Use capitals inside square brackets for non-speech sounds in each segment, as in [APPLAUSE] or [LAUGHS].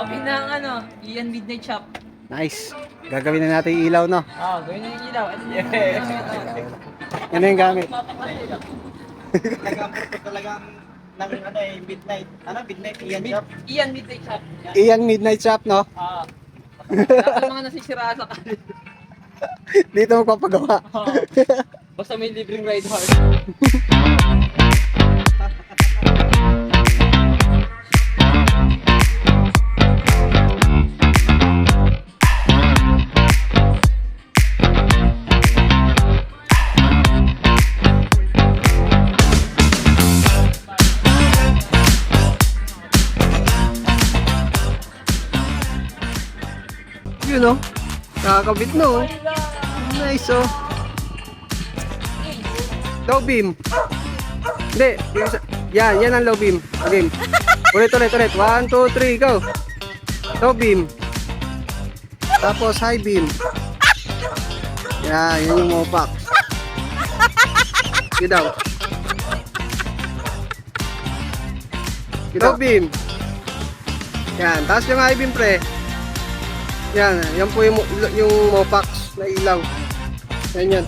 Open na ang ano, Ian Midnight Shop. Nice. Gagawin na natin yung ilaw, no? Ah, gawin na yung ilaw. Ano Yan na yung gamit. Talagang ng ano eh, midnight. Ano, midnight iyan shop. Ian Midnight Shop. Iyan Midnight Shop, no? Ah. Lahat ng mga [LAUGHS] nasisiraan sa kalye. Dito magpapagawa. Ah. Basta may libreng ride hard. [LAUGHS] Yun, no? Nakakabit, no? Nice, oh. Low beam. Hindi. Yan, yan ang low beam. Game. Ulit, ulit, ulit. One, two, three, go. Low beam. Tapos high beam. Yan, yan yung mopak. Yun daw. Low beam. Yan, tapos yung high beam pre. Yan, yan po yung, yung mopax na ilaw. Yan yan.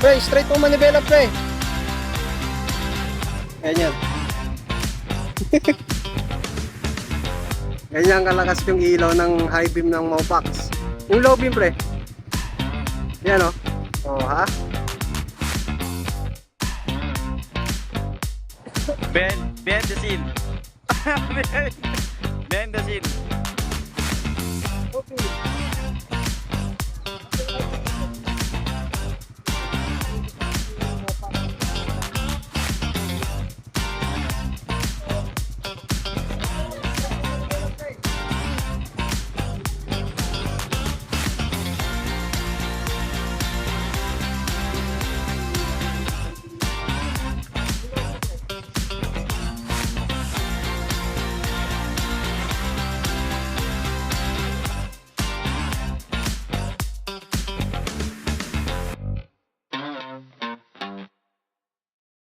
Pre, straight po manibela pre. Yan yan. [LAUGHS] Ganyan kalakas yung ilaw ng high beam ng mopax. Yung low beam pre. Yan. Oh. oh, ha? Ben, behind the scene. [LAUGHS] behind the scene. Okay.